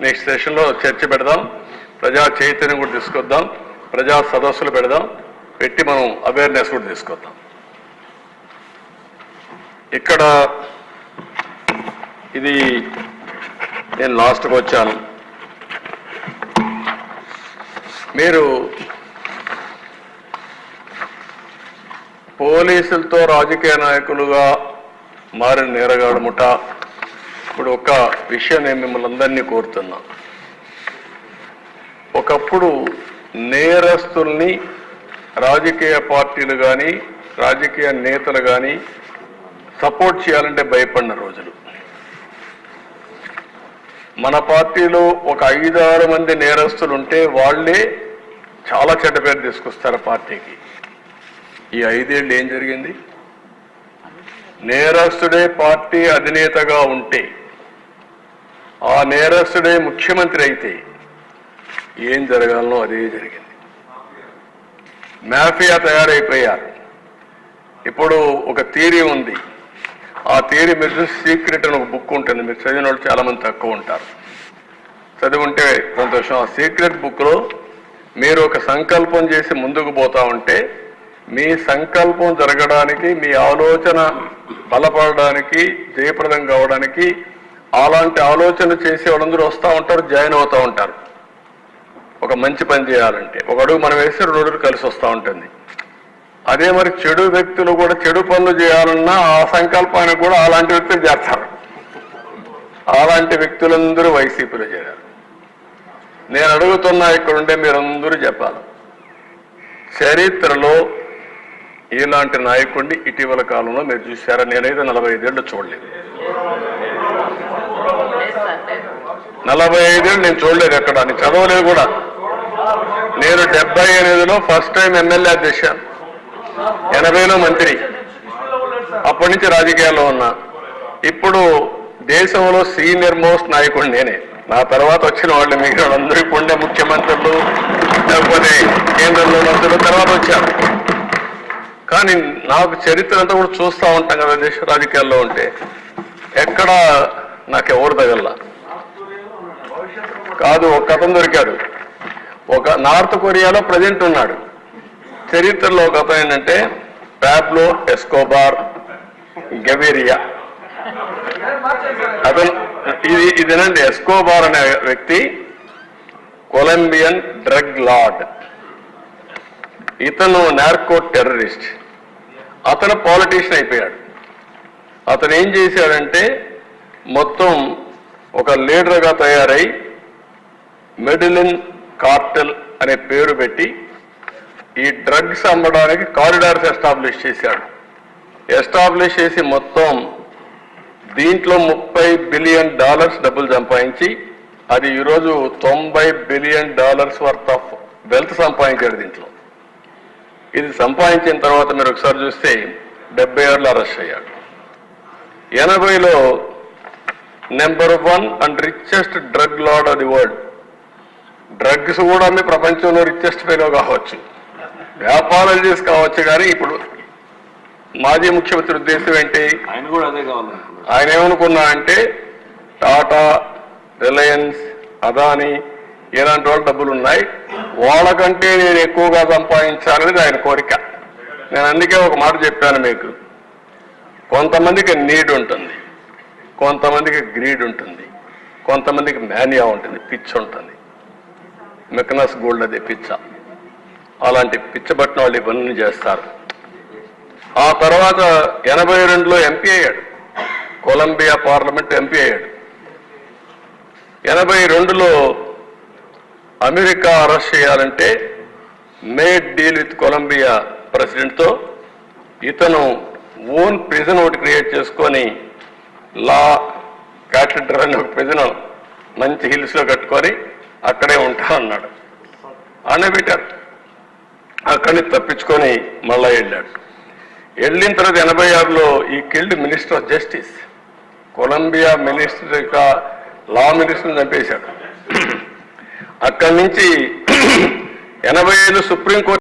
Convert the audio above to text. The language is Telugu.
నెక్స్ట్ సెషన్లో చర్చ పెడదాం. ప్రజా చైతన్యం కూడా తీసుకొద్దాం. ప్రజా సదస్సులు పెడదాం. పెట్టి మనం అవేర్నెస్ కూడా తీసుకొద్దాం. ఇక్కడ ఇది నేను లాస్ట్కి వచ్చాను. మీరు పోలీసులతో రాజకీయ నాయకులుగా మారిన నేరగాడు ముఠ ఇప్పుడు ఒక విషయం నేను మిమ్మల్ని అందరినీ కోరుతున్నా. ఒకప్పుడు నేరస్తుల్ని రాజకీయ పార్టీలు కానీ రాజకీయ నేతలు కానీ సపోర్ట్ చేయాలంటే భయపడిన రోజులు. మన పార్టీలో ఒక ఐదారు మంది నేరస్తులు ఉంటే వాళ్ళే చాలా చెడ్డ పేరు తీసుకొస్తారు పార్టీకి. ఈ ఐదేళ్ళు ఏం జరిగింది? నేరస్తుడే పార్టీ అధినేతగా ఉంటే ఆ నేరస్తుడే ముఖ్యమంత్రి అయితే ఏం జరగాలనో అదే జరిగింది. మాఫియా తయారైపోయారు. ఇప్పుడు ఒక థీరీ ఉంది. ఆ థియరీ మీరు సీక్రెట్ అని ఒక బుక్ ఉంటుంది. మీరు చదివిన వాళ్ళు చాలామంది తక్కువ ఉంటారు. చదివి ఉంటే సంతోషం. ఆ సీక్రెట్ బుక్లో మీరు ఒక సంకల్పం చేసి ముందుకు పోతా ఉంటే మీ సంకల్పం జరగడానికి మీ ఆలోచన బలపడడానికి జయప్రదం కావడానికి అలాంటి ఆలోచన చేసే వాళ్ళందరూ వస్తూ ఉంటారు జాయిన్ అవుతూ ఉంటారు. ఒక మంచి పని చేయాలంటే. ఒక అడుగు మనం వేస్తే రెండు అడుగులు కలిసి వస్తూ ఉంటుంది. అదే మరి చెడు వ్యక్తులు కూడా చెడు పనులు చేయాలన్నా ఆ సంకల్పానికి కూడా అలాంటి వ్యక్తులు చేస్తారు. అలాంటి వ్యక్తులందరూ వైసీపీలో చేరారు. నేను అడుగుతున్నా ఇక్కడుండే మీరందరూ చెప్పాలి. చరిత్రలో ఇలాంటి నాయకుడిని ఇటీవల కాలంలో మీరు చూసారా నేనైతే నలభై ఐదేళ్ళు చూడలేదు. నలభై ఐదేళ్ళు నేను చూడలేదు ఎక్కడ నేను చదవలేదు కూడా. నేను డెబ్బై ఎనిమిదిలో ఫస్ట్ టైం ఎమ్మెల్యే అధ్యక్షాను ఎనభైలో మంత్రి. అప్పటి నుంచి రాజకీయాల్లో ఉన్నా. ఇప్పుడు దేశంలో సీనియర్ మోస్ట్ నాయకుడు నేనే. నా తర్వాత వచ్చిన వాళ్ళు మిగిలిన అందరూ ఇప్పుడు ఉండే ముఖ్యమంత్రులు లేకపోతే కేంద్రంలో మంత్రులు తర్వాత వచ్చారు. కానీ నాకు చరిత్ర అంతా కూడా చూస్తూ ఉంటాం కదా దేశ రాజకీయాల్లో ఉంటే. ఎక్కడ నాకు ఎవరు తగల్లా. కాదు ఒక అతను దొరికాడు. ఒక నార్త్ కొరియాలో ప్రజెంట్ ఉన్నాడు. చరిత్రలో ఒక అతను ఏంటంటే ప్యాబ్లో ఎస్కోబార్ గవేరియా. అతను ఇది ఇదేనండి ఎస్కోబార్ అనే వ్యక్తి కొలంబియన్ డ్రగ్ లార్డ్. ఇతను నార్కో టెర్రరిస్ట్. అతను పాలిటీషియన్ అయిపోయాడు. అతను ఏం చేశాడంటే మొత్తం ఒక లీడర్గా తయారై మెడిలిన్ కార్టెల్ అనే పేరు పెట్టి ఈ డ్రగ్స్ అమ్మడానికి కారిడార్స్ ఎస్టాబ్లిష్ చేశాడు. ఎస్టాబ్లిష్ చేసి మొత్తం దీంట్లో ముప్పై బిలియన్ డాలర్స్ డబ్బులు సంపాదించి అది ఈరోజు తొంభై billion dollars worth of wealth సంపాదించాడు దీంట్లో. ఇది సంపాదించిన తర్వాత మీరు ఒకసారి చూస్తే డెబ్బై ఏళ్ళు అరెస్ట్ అయ్యాడు. ఎనభైలో number one and richest drug lord of the world drugs కూడా ప్రపంచంలో రిచెస్ట్ ఫెలో కావచ్చు. వ్యాపారాలు చేసి కావచ్చు కానీ ఇప్పుడు మాజీ ముఖ్యమంత్రి ఉద్దేశం ఏంటి? ఆయన కూడా అదే కావాలనుకున్నాడు ఆయన ఏమనుకున్నా అంటే టాటా రిలయన్స్ అదాని ఇలాంటి వాళ్ళ డబ్బులు ఉన్నాయి. వాళ్ళకంటే నేను ఎక్కువగా సంపాదించాలనేది ఆయన కోరిక. నేను అందుకే ఒక మాట చెప్పాను మీకు. కొంతమందికి నీడ్ ఉంటుంది. కొంతమందికి గ్రీడ్ ఉంటుంది. కొంతమందికి మేనియా ఉంటుంది. పిచ్ ఉంటుంది. మెకనాస్ గోల్డ్ అదే పిచ్చ. అలాంటి పిచ్చబట్టిన వాళ్ళు ఇవన్నీ చేస్తారు. ఆ తర్వాత ఎనభై రెండులో ఎంపీ అయ్యాడు. కొలంబియా పార్లమెంట్ ఎంపీ అయ్యాడు. ఎనభై రెండులో అమెరికా అరెస్ట్ చేయాలంటే మేడ్ డీల్ విత్ కొలంబియా ప్రెసిడెంట్తో ఇతను ఓన్ ప్రిజన్ ఒకటి క్రియేట్ చేసుకొని లా క్యాథెడ్రల్ అనే ఒక ప్రిజన్ మంచి హిల్స్లో కట్టుకొని అక్కడే ఉంటా అన్నాడు. అనే పెట్టారు అక్కడి నుంచి తప్పించుకొని మళ్ళా వెళ్ళాడు. వెళ్ళిన తర్వాత ఎనభై ఆరులో ఈ killed minister of justice Colombia minister యొక్క లా మినిస్టర్ని చంపేశాడు. అక్కడి నుంచి ఎనభై ఐదు సుప్రీంకోర్టు